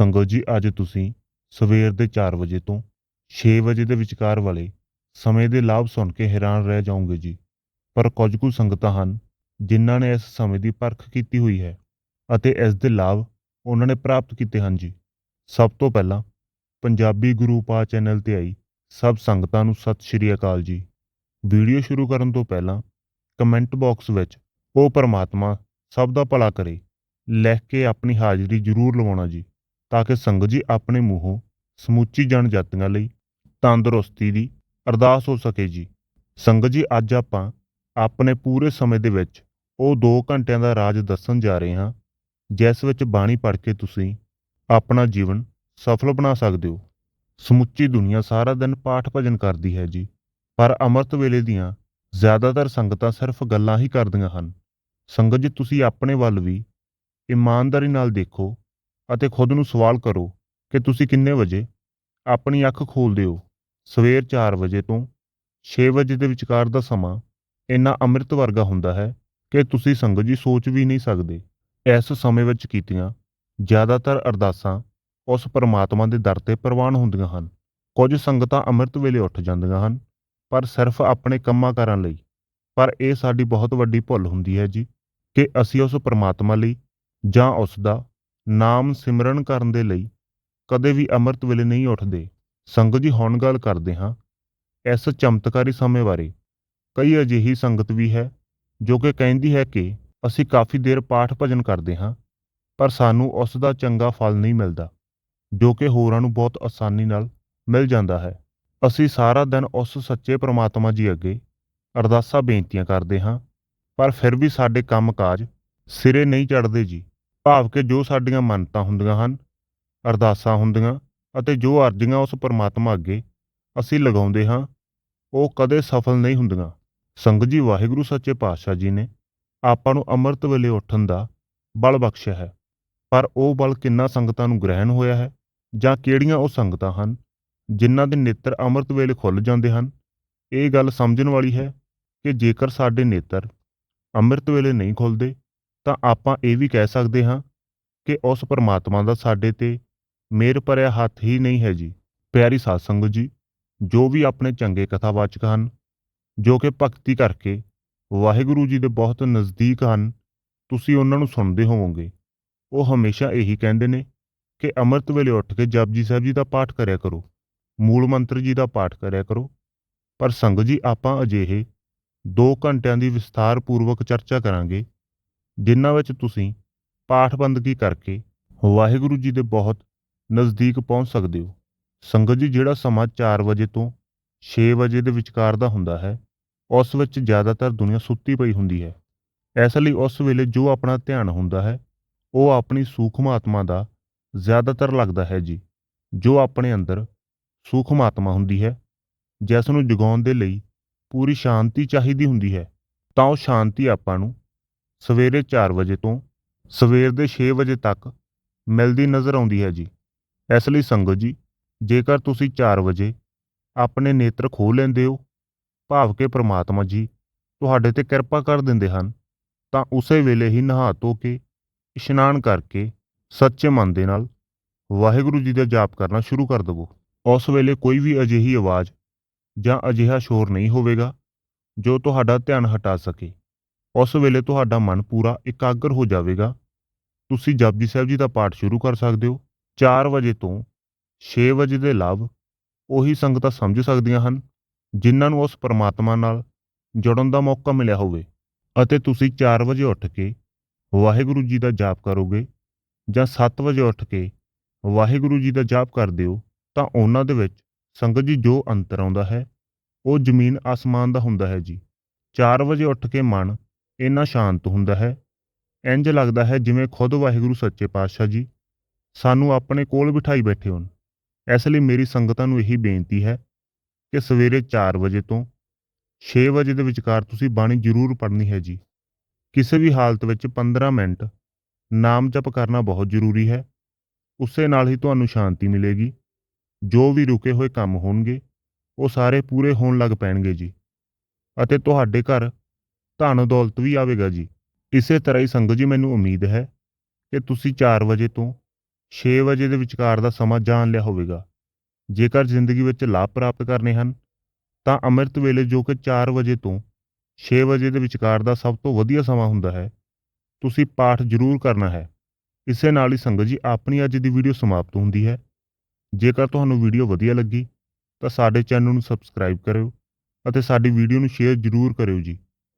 ਸੰਗਤ ਜੀ, ਅੱਜ ਤੁਸੀਂ ਸਵੇਰ ਦੇ 4 ਵਜੇ ਤੋਂ 6 ਵਜੇ ਦੇ ਵਿਚਕਾਰ ਵਾਲੇ ਸਮੇਂ ਦੇ ਲਾਭ ਸੁਣ ਕੇ ਹੈਰਾਨ ਰਹਿ ਜਾਓਗੇ ਜੀ। ਪਰ ਕੁਝ ਕੁ ਸੰਗਤਾਂ ਹਨ ਜਿਨ੍ਹਾਂ ਨੇ ਇਸ ਸਮੇਂ ਦੀ ਪਰਖ ਕੀਤੀ ਹੋਈ ਹੈ ਅਤੇ ਇਸ ਦੇ ਲਾਭ ਉਹਨਾਂ ਨੇ ਪ੍ਰਾਪਤ ਕੀਤੇ ਹਨ ਜੀ। ਸਭ ਤੋਂ ਪਹਿਲਾਂ ਪੰਜਾਬੀ ਗੁਰੂ ਪਾ ਚੈਨਲ ਤੇ ਆਈ ਸਭ ਸੰਗਤਾਂ ਨੂੰ ਸਤਿ ਸ਼੍ਰੀ ਅਕਾਲ ਜੀ। ਵੀਡੀਓ ਸ਼ੁਰੂ ਕਰਨ ਤੋਂ ਪਹਿਲਾਂ ਕਮੈਂਟ ਬਾਕਸ ਵਿੱਚ ਉਹ ਪਰਮਾਤਮਾ ਸਭ ਦਾ ਭਲਾ ਕਰੇ, ਲਿਖ ਕੇ ਆਪਣੀ ਹਾਜ਼ਰੀ ਜ਼ਰੂਰ ਲਵਾਉਣਾ ਜੀ। ਤਾਂ ਕਿ ਸੰਗਤ ਜੀ ਆਪਣੇ ਮੂੰਹੋਂ ਸਮੁੱਚੀ ਜਨਜਾਤੀਆਂ ਲਈ ਤੰਦਰੁਸਤੀ ਦੀ ਅਰਦਾਸ ਹੋ ਸਕੇ ਜੀ। ਸੰਗਤ ਜੀ, ਅੱਜ ਆਪਾਂ ਆਪਣੇ ਪੂਰੇ ਸਮੇਂ ਦੇ ਵਿੱਚ ਉਹ 2 ਘੰਟਿਆਂ ਦਾ ਰਾਜ ਦੱਸਣ ਜਾ ਰਹੇ ਹਾਂ, ਜਿਸ ਵਿੱਚ ਬਾਣੀ ਪੜ੍ਹ ਕੇ ਤੁਸੀਂ ਆਪਣਾ ਜੀਵਨ ਸਫਲ ਬਣਾ ਸਕਦੇ ਹੋ। ਸਮੁੱਚੀ ਦੁਨੀਆ ਸਾਰਾ ਦਿਨ ਪਾਠ ਭਜਨ ਕਰਦੀ ਹੈ ਜੀ, ਪਰ ਅੰਮ੍ਰਿਤ ਵੇਲੇ ਦੀਆਂ ਜ਼ਿਆਦਾਤਰ ਸੰਗਤਾਂ ਸਿਰਫ ਗੱਲਾਂ ਹੀ ਕਰਦੀਆਂ ਹਨ। ਸੰਗਤ ਜੀ, ਤੁਸੀਂ ਆਪਣੇ ਵੱਲ ਵੀ ਇਮਾਨਦਾਰੀ ਨਾਲ ਦੇਖੋ ਅਤੇ ਖੁਦ ਨੂੰ ਸਵਾਲ ਕਰੋ ਕਿ ਤੁਸੀਂ ਕਿੰਨੇ ਵਜੇ ਆਪਣੀ ਅੱਖ ਖੋਲਦੇ ਹੋ ਸਵੇਰ 4 ਵਜੇ ਤੋਂ 6 ਵਜੇ ਦੇ ਵਿਚਕਾਰ ਦਾ ਸਮਾਂ ਇੰਨਾ ਅੰਮ੍ਰਿਤ ਵਰਗਾ ਹੁੰਦਾ ਹੈ ਕਿ ਤੁਸੀਂ ਸੰਗਤ ਜੀ ਸੋਚ ਵੀ ਨਹੀਂ ਸਕਦੇ। ਇਸ ਸਮੇਂ ਵਿੱਚ ਕੀਤੀਆਂ ਜ਼ਿਆਦਾਤਰ ਅਰਦਾਸਾਂ ਉਸ ਪਰਮਾਤਮਾ ਦੇ ਦਰ ਤੇ ਪ੍ਰਵਾਨ ਹੁੰਦੀਆਂ ਹਨ। ਕੁਝ ਸੰਗਤਾਂ ਅੰਮ੍ਰਿਤ ਵੇਲੇ ਉੱਠ ਜਾਂਦੀਆਂ ਹਨ, ਪਰ ਸਿਰਫ ਆਪਣੇ ਕੰਮਾਂ ਕਰਨ ਲਈ। ਪਰ ਇਹ ਸਾਡੀ ਬਹੁਤ ਵੱਡੀ ਭੁੱਲ ਹੁੰਦੀ ਹੈ ਜੀ ਕਿ ਅਸੀਂ ਉਸ ਪਰਮਾਤਮਾ ਲਈ ਜਾਂ ਉਸ ਦਾ ਨਾਮ ਸਿਮਰਨ ਕਰਨ ਦੇ ਲਈ ਕਦੇ ਵੀ ਅੰਮ੍ਰਿਤ ਵੇਲੇ ਨਹੀਂ ਉੱਠਦੇ। ਸੰਗਤ ਜੀ, ਹੁਣ ਗੱਲ ਕਰਦੇ ਹਾਂ। ਇਸ ਚਮਤਕਾਰੀ ਸਮੇਂ ਬਾਰੇ। ਕਈ ਅਜਿਹੀ ਸੰਗਤ ਵੀ ਹੈ, ਜੋ ਕਿ ਕਹਿੰਦੀ ਹੈ ਕਿ ਅਸੀਂ ਕਾਫੀ ਦੇਰ ਪਾਠ ਭਜਨ ਕਰਦੇ ਹਾਂ, ਪਰ ਸਾਨੂੰ ਉਸ ਦਾ ਚੰਗਾ ਫਲ ਨਹੀਂ ਮਿਲਦਾ, ਜੋ ਕਿ ਹੋਰਾਂ ਨੂੰ ਬਹੁਤ ਆਸਾਨੀ ਨਾਲ ਮਿਲ ਜਾਂਦਾ ਹੈ। ਅਸੀਂ ਸਾਰਾ ਦਿਨ ਉਸ ਸੱਚੇ ਪ੍ਰਮਾਤਮਾ ਜੀ ਅੱਗੇ ਅਰਦਾਸਾਂ ਬੇਨਤੀਆਂ ਕਰਦੇ ਹਾਂ, ਪਰ ਫਿਰ ਵੀ ਸਾਡੇ ਕੰਮਕਾਜ ਸਿਰੇ ਨਹੀਂ ਚੜਦੇ ਜੀ। ਭਾਵ ਕਿ ਜੋ ਸਾਡੀਆਂ ਮੰਨਤਾਂ ਹੁੰਦੀਆਂ ਹਨ, ਅਰਦਾਸਾਂ ਹੁੰਦੀਆਂ ਅਤੇ ਜੋ ਅਰਜ਼ੀਆਂ ਉਸ ਪਰਮਾਤਮਾ ਅੱਗੇ ਅਸੀਂ ਲਗਾਉਂਦੇ ਹਾਂ, ਉਹ ਕਦੇ ਸਫਲ ਨਹੀਂ ਹੁੰਦੀਆਂ। ਸੰਗਤ ਜੀ, ਵਾਹਿਗੁਰੂ ਸੱਚੇ ਪਾਤਸ਼ਾਹ ਜੀ ਨੇ ਆਪਾਂ ਨੂੰ ਅੰਮ੍ਰਿਤ ਵੇਲੇ ਉੱਠਣ ਦਾ ਬਲ ਬਖਸ਼ਿਆ ਹੈ। ਪਰ ਉਹ ਬਲ ਕਿੰਨਾ ਸੰਗਤਾਂ ਨੂੰ ਗ੍ਰਹਿਣ ਹੋਇਆ ਹੈ ਜਾਂ ਕਿਹੜੀਆਂ ਉਹ ਸੰਗਤਾਂ ਹਨ ਜਿਨ੍ਹਾਂ ਦੇ ਨੇਤਰ ਅੰਮ੍ਰਿਤ ਵੇਲੇ ਖੁੱਲ ਜਾਂਦੇ ਹਨ? ਇਹ ਗੱਲ ਸਮਝਣ ਵਾਲੀ ਹੈ ਕਿ ਜੇਕਰ ਸਾਡੇ ਨੇਤਰ ਅੰਮ੍ਰਿਤ ਵੇਲੇ ਨਹੀਂ ਖੁੱਲਦੇ ਤਾਂ ਆਪਾਂ ਇਹ ਵੀ ਕਹਿ ਸਕਦੇ ਹਾਂ ਕਿ ਉਸ ਪਰਮਾਤਮਾ ਦਾ ਸਾਡੇ ਤੇ ਮੇਰ ਭਰਿਆ ਹੱਥ ਹੀ ਨਹੀਂ ਹੈ ਜੀ। ਪਿਆਰੀ ਸਾਧ ਸੰਗਤ ਜੀ, ਜੋ ਵੀ ਆਪਣੇ ਚੰਗੇ ਕਥਾਵਾਚਕ ਹਨ, ਜੋ ਕਿ ਭਗਤੀ ਕਰਕੇ ਵਾਹਿਗੁਰੂ ਜੀ ਦੇ ਬਹੁਤ ਨਜ਼ਦੀਕ ਹਨ, ਤੁਸੀਂ ਉਹਨਾਂ ਨੂੰ ਸੁਣਦੇ ਹੋਵੋਗੇ। ਉਹ ਹਮੇਸ਼ਾ ਇਹੀ ਕਹਿੰਦੇ ਨੇ ਕਿ ਅੰਮ੍ਰਿਤ ਵੇਲੇ ਉੱਠ ਕੇ ਜਪਜੀ ਸਾਹਿਬ ਜੀ ਦਾ ਪਾਠ ਕਰਿਆ ਕਰੋ, ਮੂਲ ਮੰਤਰ ਜੀ ਦਾ ਪਾਠ ਕਰਿਆ ਕਰੋ। ਪਰ ਸੰਗਤ ਜੀ, ਆਪਾਂ ਅਜਿਹੇ 2 ਘੰਟਿਆਂ ਦੀ ਵਿਸਥਾਰ ਪੂਰਵਕ ਚਰਚਾ ਕਰਾਂਗੇ ਜਿਨ੍ਹਾਂ ਵਿੱਚ ਤੁਸੀਂ ਪਾਠਬੰਦਗੀ ਕਰਕੇ ਵਾਹਿਗੁਰੂ ਜੀ ਦੇ ਬਹੁਤ ਨਜ਼ਦੀਕ ਪਹੁੰਚ ਸਕਦੇ ਹੋ। ਸੰਗਤ ਜੀ, ਜਿਹੜਾ ਸਮਾਂ 4 ਵਜੇ ਤੋਂ 6 ਵਜੇ ਦੇ ਵਿਚਕਾਰ ਦਾ ਹੁੰਦਾ ਹੈ, ਉਸ ਵਿੱਚ ਜ਼ਿਆਦਾਤਰ ਦੁਨੀਆ ਸੁੱਤੀ ਪਈ ਹੁੰਦੀ ਹੈ। ਇਸ ਲਈ ਉਸ ਵੇਲੇ ਜੋ ਆਪਣਾ ਧਿਆਨ ਹੁੰਦਾ ਹੈ, ਉਹ ਆਪਣੀ ਸੂਖਮ ਆਤਮਾ ਦਾ ਜ਼ਿਆਦਾਤਰ ਲੱਗਦਾ ਹੈ ਜੀ। ਜੋ ਆਪਣੇ ਅੰਦਰ ਸੂਖਮ ਆਤਮਾ ਹੁੰਦੀ ਹੈ, ਜਿਸ ਨੂੰ ਜਗਾਉਣ ਦੇ ਲਈ ਪੂਰੀ ਸ਼ਾਂਤੀ ਚਾਹੀਦੀ ਹੁੰਦੀ ਹੈ, ਤਾਂ ਉਹ ਸ਼ਾਂਤੀ ਆਪਾਂ ਨੂੰ ਸਵੇਰੇ 4 ਵਜੇ ਤੋਂ ਸਵੇਰ ਦੇ 6 ਵਜੇ ਤੱਕ ਮਿਲਦੀ ਨਜ਼ਰ ਆਉਂਦੀ ਹੈ ਜੀ। ਇਸ ਲਈ ਸੰਗਤ ਜੀ, ਜੇਕਰ ਤੁਸੀਂ 4 ਵਜੇ ਆਪਣੇ ਨੇਤਰ ਖੋਲ ਲੈਂਦੇ ਹੋ, ਭਾਵ ਕਿ ਪ੍ਰਮਾਤਮਾ ਜੀ ਤੁਹਾਡੇ ਤੇ ਕਿਰਪਾ ਕਰ ਦਿੰਦੇ ਹਨ, ਤਾਂ ਉਸੇ ਵੇਲੇ ਹੀ ਨਹਾ ਧੋ ਕੇ, ਇਸ਼ਨਾਨ ਕਰਕੇ ਸੱਚੇ ਮਨ ਦੇ ਨਾਲ ਵਾਹਿਗੁਰੂ ਜੀ ਦਾ ਜਾਪ ਕਰਨਾ ਸ਼ੁਰੂ ਕਰ ਦੇਵੋ। ਉਸ ਵੇਲੇ ਕੋਈ ਵੀ ਅਜਿਹੀ ਆਵਾਜ਼ ਜਾਂ ਅਜਿਹਾ ਸ਼ੋਰ ਨਹੀਂ ਹੋਵੇਗਾ ਜੋ ਤੁਹਾਡਾ ਧਿਆਨ ਹਟਾ ਸਕੇ। ਉਸ ਵੇਲੇ ਤੁਹਾਡਾ ਮਨ ਪੂਰਾ ਇਕਾਗਰ ਹੋ ਜਾਵੇਗਾ। ਤੁਸੀਂ ਜਪਜੀ ਸਾਹਿਬ ਜੀ ਦਾ ਪਾਠ ਸ਼ੁਰੂ ਕਰ ਸਕਦੇ ਹੋ। 4 ਵਜੇ ਤੋਂ 6 ਵਜੇ ਦੇ ਲਾਭ ਉਹੀ ਸੰਗਤਾਂ ਸਮਝ ਸਕਦੀਆਂ ਹਨ, ਜਿਨ੍ਹਾਂ ਨੂੰ ਉਸ ਪਰਮਾਤਮਾ ਨਾਲ ਜੁੜਨ ਦਾ ਮੌਕਾ ਮਿਲਿਆ ਹੋਵੇ। ਅਤੇ ਤੁਸੀਂ 4 ਵਜੇ ਉੱਠ ਕੇ ਵਾਹਿਗੁਰੂ ਜੀ ਦਾ ਜਾਪ ਕਰੋਗੇ ਜਾਂ 7 ਵਜੇ ਉੱਠ ਕੇ ਵਾਹਿਗੁਰੂ ਜੀ ਦਾ ਜਾਪ ਕਰਦੇ ਹੋ, ਤਾਂ ਉਹਨਾਂ ਦੇ ਵਿੱਚ ਸੰਗਤ ਜੀ ਜੋ ਅੰਤਰ ਆਉਂਦਾ ਹੈ, ਉਹ ਜ਼ਮੀਨ ਆਸਮਾਨ ਦਾ ਹੁੰਦਾ ਹੈ ਜੀ। 4 ਵਜੇ ਉੱਠ ਕੇ ਮਨ ਇੰਨਾ ਸ਼ਾਂਤ ਹੁੰਦਾ ਹੈ। ਇੰਜ ਲੱਗਦਾ ਹੈ ਜਿਵੇਂ ਖੁਦ ਵਾਹਿਗੁਰੂ ਸੱਚੇ ਪਾਤਸ਼ਾਹ ਜੀ ਸਾਨੂੰ ਆਪਣੇ ਕੋਲ ਬਿਠਾਈ ਬੈਠੇ ਹੋਣ। ਇਸ ਲਈ ਮੇਰੀ ਸੰਗਤਾਂ ਨੂੰ ਇਹੀ ਬੇਨਤੀ ਹੈ ਕਿ ਸਵੇਰੇ 4 ਵਜੇ ਤੋਂ 6 ਵਜੇ ਦੇ ਵਿਚਕਾਰ ਤੁਸੀਂ ਬਾਣੀ ਜ਼ਰੂਰ ਪੜ੍ਹਨੀ ਹੈ ਜੀ। ਕਿਸੇ ਵੀ ਹਾਲਤ ਵਿੱਚ 15 ਮਿੰਟ ਨਾਮ ਜਪ ਕਰਨਾ ਬਹੁਤ ਜ਼ਰੂਰੀ ਹੈ। ਉਸੇ ਨਾਲ ਹੀ ਤੁਹਾਨੂੰ ਸ਼ਾਂਤੀ ਮਿਲੇਗੀ। ਜੋ ਵੀ ਰੁਕੇ ਹੋਏ ਕੰਮ ਹੋਣਗੇ, ਉਹ ਸਾਰੇ ਪੂਰੇ ਹੋਣ ਲੱਗ ਪੈਣਗੇ ਜੀ। ਅਤੇ ਤੁਹਾਡੇ ਘਰ ਧਨ ਦੌਲਤ ਵੀ ਆਵੇਗਾ ਜੀ। ਇਸੇ ਤਰ੍ਹਾਂ ਹੀ ਸੰਗਤ ਜੀ, ਮੈਨੂੰ ਉਮੀਦ ਹੈ ਕਿ ਤੁਸੀਂ 4 ਵਜੇ ਤੋਂ 6 ਵਜੇ ਦੇ ਵਿਚਕਾਰ ਦਾ ਸਮਾਂ ਜਾਣ ਲਿਆ ਹੋਵੇਗਾ। ਜੇਕਰ ਜ਼ਿੰਦਗੀ ਵਿੱਚ ਲਾਭ ਪ੍ਰਾਪਤ ਕਰਨੇ ਹਨ, ਤਾਂ ਅੰਮ੍ਰਿਤ ਵੇਲੇ ਜੋ ਕਿ 4 ਵਜੇ ਤੋਂ 6 ਵਜੇ ਦੇ ਵਿਚਕਾਰ ਦਾ ਸਭ ਤੋਂ ਵਧੀਆ ਸਮਾਂ ਹੁੰਦਾ ਹੈ, ਤੁਸੀਂ ਪਾਠ ਜ਼ਰੂਰ ਕਰਨਾ ਹੈ। ਇਸੇ ਨਾਲ ਹੀ ਸੰਗਤ ਜੀ, ਆਪਣੀ ਅੱਜ ਦੀ ਵੀਡੀਓ ਸਮਾਪਤ ਹੁੰਦੀ ਹੈ। ਜੇਕਰ ਤੁਹਾਨੂੰ ਵੀਡੀਓ ਵਧੀਆ ਲੱਗੀ, ਤਾਂ ਸਾਡੇ ਚੈਨਲ ਨੂੰ ਸਬਸਕ੍ਰਾਈਬ ਕਰਿਓ ਅਤੇ ਸਾਡੀ ਵੀਡੀਓ ਨੂੰ ਸ਼ੇਅਰ ਜ਼ਰੂਰ ਕਰਿਓ ਜੀ।